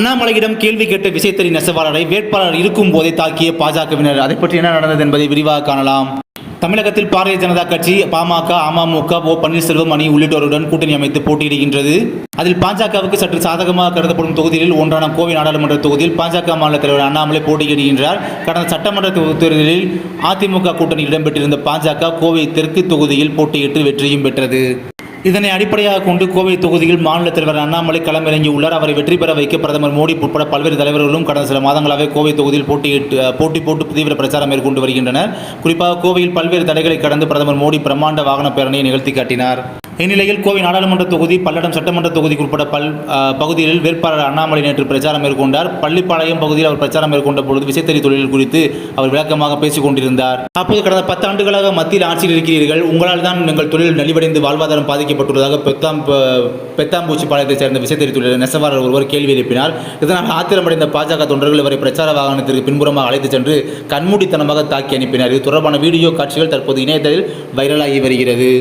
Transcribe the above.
அண்ணாமலையிடம் கேள்வி கேட்ட விசைத்தறி நெசவாளரை வேட்பாளர் இருக்கும் போதே தாக்கிய பாஜகவினர். அதை பற்றி என்ன நடந்தது என்பதை விரிவாக காணலாம். தமிழகத்தில் பாரதிய ஜனதா கட்சி பாமக அமமுக ஓ பன்னீர்செல்வம் அணி உள்ளிட்டோருடன் கூட்டணி அமைத்து போட்டியிடுகின்றது. அதில் பாஜகவுக்கு சற்று சாதகமாக கருதப்படும் தொகுதிகளில் ஒன்றான கோவை நாடாளுமன்ற தொகுதியில் பாஜக மாநில தலைவர் அண்ணாமலை போட்டியிடுகின்றார். கடந்த சட்டமன்ற தேர்தலில் அதிமுக கூட்டணி இடம்பெற்றிருந்த பாஜக கோவை தெற்கு தொகுதியில் போட்டியிட்டு வெற்றியும் பெற்றது. இதனை அடிப்படையாக கொண்டு கோவை தொகுதியில் மாநில தலைவர் அண்ணாமலை களமிறங்கியுள்ளார் அவரை வெற்றி பெற வைக்க பிரதமர் மோடி உட்பட பல்வேறு தலைவர்களும் கடந்த சில மாதங்களாகவே கோவை தொகுதியில் போட்டியிட்டு போட்டி போட்டு தீவிர பிரச்சாரம் மேற்கொண்டு வருகின்றனர். குறிப்பாக கோவையில் பல்வேறு தடைகளை கடந்து பிரதமர் மோடி பிரம்மாண்ட வாகன பேரணியை நிகழ்த்தி காட்டினார். இந்நிலையில் கோவை நாடாளுமன்ற தொகுதி பல்லடம் சட்டமன்ற தொகுதிக்கு உட்பட பல் பகுதிகளில் வேட்பாளர் அண்ணாமலை நேற்று பிரச்சாரம் மேற்கொண்டார். பள்ளிப்பாளையம் பகுதியில் அவர் பிரச்சாரம் மேற்கொண்ட பொழுது விசைத்தறி தொழில் குறித்து அவர் விளக்கமாக பேசிக் கொண்டிருந்தார். அப்போது கடந்த பத்து ஆண்டுகளாக மத்தியில் ஆட்சியில் இருக்கிறீர்கள். உங்களால் தான் எங்கள் தொழில் நலிவடைந்து வாழ்வாதாரம் பாதிக்கப்பட்டுள்ளதாக பெத்தாம் பெத்தாம்பூச்சி பாளையத்தைச் சேர்ந்த விசைத்தறி தொழிலர் நெசவாளர் ஒருவர் கேள்வி எழுப்பினார். இதனால் ஆத்திரமடைந்த பாஜக தொண்டர்கள் இவரை பிரச்சார வாகனத்திற்கு பின்புறமாக அழைத்துச் சென்று கண்மூடித்தனமாக தாக்கி அனுப்பினார். இது தொடர்பான வீடியோ காட்சிகள் தற்போது இணையதளத்தில் வைரலாகி வருகிறது.